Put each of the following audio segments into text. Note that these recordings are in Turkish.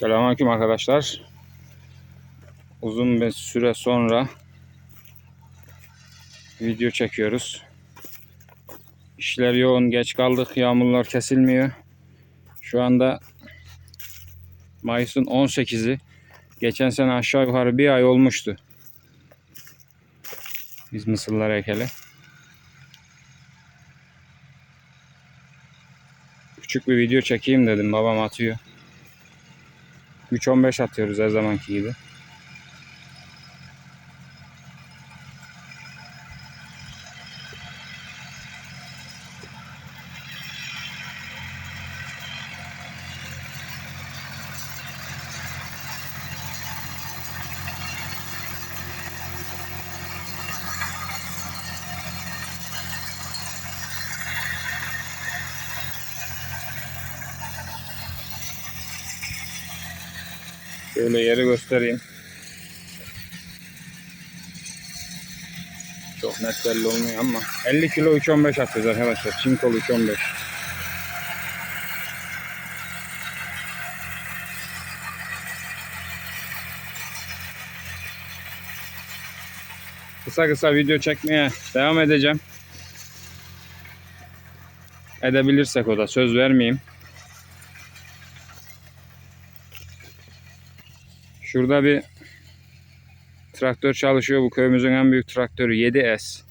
Selamünaleyküm arkadaşlar. Uzun bir süre sonra video çekiyoruz. İşler yoğun, geç kaldık. Yağmurlar kesilmiyor. Şu anda Mayıs'ın 18'i. Geçen sene aşağı yukarı bir ay olmuştu. Biz mısırlar ekeli. Küçük bir video çekeyim dedim. Babam atıyor. 3.15 atıyoruz her zamanki gibi. Şöyle yeri göstereyim. Çok net belli olmuyor ama 50 kilo 3.15 atıyoruz arkadaşlar. Çinkol 3.15. Kısa kısa video çekmeye devam edeceğim. Edebilirsek o da söz vermeyeyim. Şurada bir traktör çalışıyor. Bu köyümüzün en büyük traktörü 7S.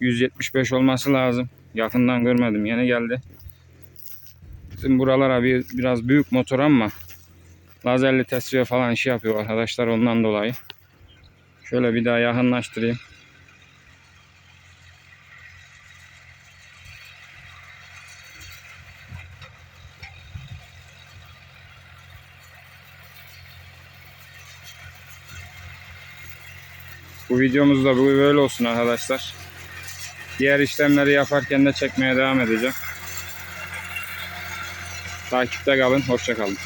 175 olması lazım. Yakından görmedim. Yeni geldi. Bizim buralara bir, biraz büyük motor ama lazerli tesviye falan işi yapıyor arkadaşlar ondan dolayı. Şöyle bir daha yakınlaştırayım. Bu videomuz da böyle olsun arkadaşlar. Diğer işlemleri yaparken de çekmeye devam edeceğim. Takipte kalın. Hoşça kalın.